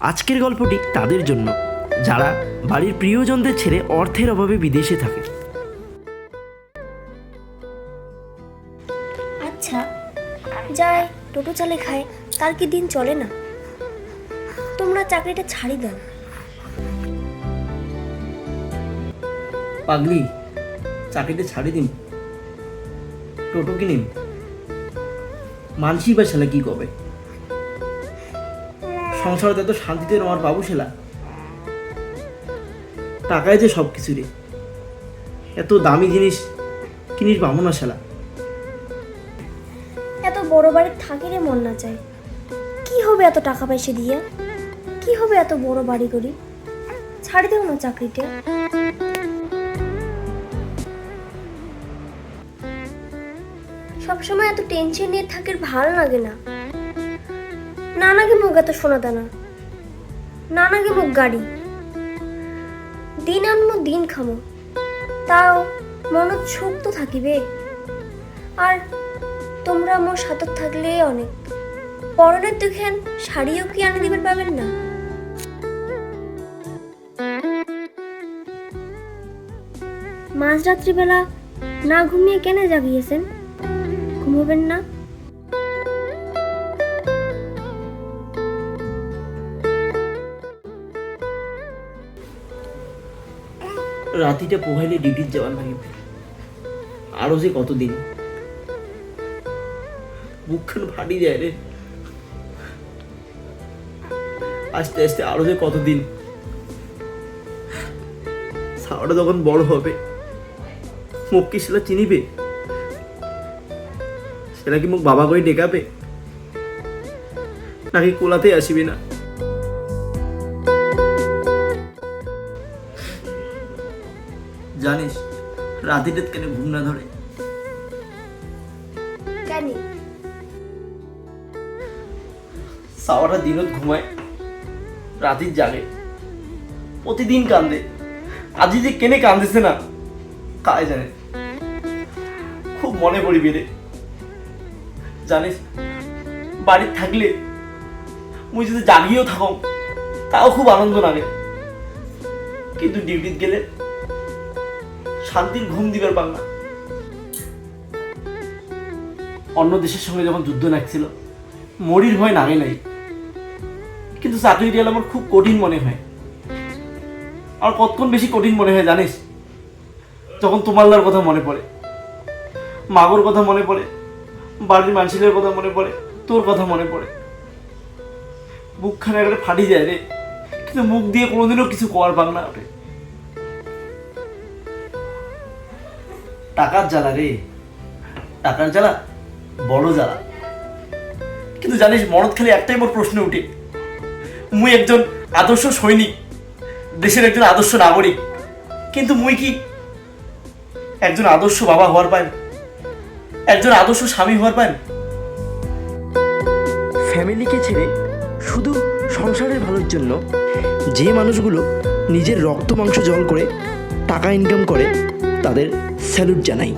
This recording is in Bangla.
আজকের গল্পটি তাদের জন্য যারা বাড়ির প্রিয়জনদের ছেড়ে অর্থের অভাবে বিদেশে থাকে। আচ্ছা যায় টোটো চালে খায় তার কি দিন চলে না? তোমরা চাকরিটা ছাড়ি দাও। পাগলি চাকরিটা ছাড়ি দিন। টোটো কিনিম। মানসি বা ছেলে কি কবে? সংসারে এত শান্তিতে নেওয়ার পাবো সেলা টাকায় যে সব কিছু রে। এত দামি জিনিস কিনিস পাবো না সেলা এত বড় বাড়ির থাকিরে মন না চায়। কি হবে এত টাকা পয়সা দিয়ে? কি হবে এত বড় বাড়ি করি? ছাড়ি দেও না চাকরিটা। সবসময় এত টেনশন নিয়ে থাকির ভালো লাগে না। না নাকি মুখ এত শোনা দানা না। নাকি মুখ গাড়ি। দিন আনমো, দিন খামো। তাও মনত সুখ তো থাকিবে। আর তোমরা মোর সাথত থাকলে অনেক। পরনের দেখেন শাড়িও কি আনে দিবেন পাবেন না। মাঝরাত্রিবেলা না ঘুমিয়ে কেন জাগিয়েছেন? ঘুমোবেন না? রাতিটা পোহাইলে ডিউটির যাওয়ার লাগিবে আরও যে কতদিন? বুকখান ফাটি যায় রে। আস্তে আস্তে আরও যে কতদিন? সাওয়াটা যখন বড় হবে। মুখ কি সেটা চিনিবে? সেটা কি মুখ বাবা করে ডেকাবে? নাকি কোলাতে আসিবে না? জানিস রাতিতে কেন ঘুম না ধরে? কেন সাওয়াটা দিনত ঘুমায় রাতির জাগে প্রতিদিন কান্দে। আজি যে কেনে কান্দিছে না কায় জানে? খুব মনে পড়ি বেড়ে জানিস বাড়ির থাকলে মুই যদি জাগিয়েও থাকম তাও খুব আনন্দ লাগে। কিন্তু ডিউটিত গেলে শান্তির ঘুম দিবার না। অন্য দেশের সঙ্গে যখন যুদ্ধ লাগছিল, মরির ভয় নাগে নাই। কিন্তু চাকরি হলে আমার খুব কঠিন মনে হয়। আর কতক্ষণ বেশি কঠিন মনে হয় জানিস? যখন তোমাল্লার কথা মনে পড়ে, মাগর কথা মনে পড়ে, বাড়ির মানুষের কথা মনে পড়ে, তোর কথা মনে পড়ে। বুকখানে একটা ফাটি যায় রে। কিন্তু মুখ দিয়ে কোনোদিনও কিছু করার পাং না ওঠে। টাকার জ্বালা রে। টাকার জ্বালা, বড় জ্বালা। কিন্তু জানিস, মরদ খালি একটাই মোর প্রশ্ন উঠে। মুই একজন আদর্শ সৈনিক, দেশের একজন আদর্শ নাগরিক। কিন্তু মুই কি একজন আদর্শ বাবা হওয়ার পান একজন আদর্শ স্বামী হওয়ার পান ফ্যামিলিকে ছেড়ে শুধু সংসারের ভালোর জন্য যে মানুষগুলো নিজের রক্ত মাংস জল করে টাকা ইনকাম করে, তাদের স্যালুট জানাই।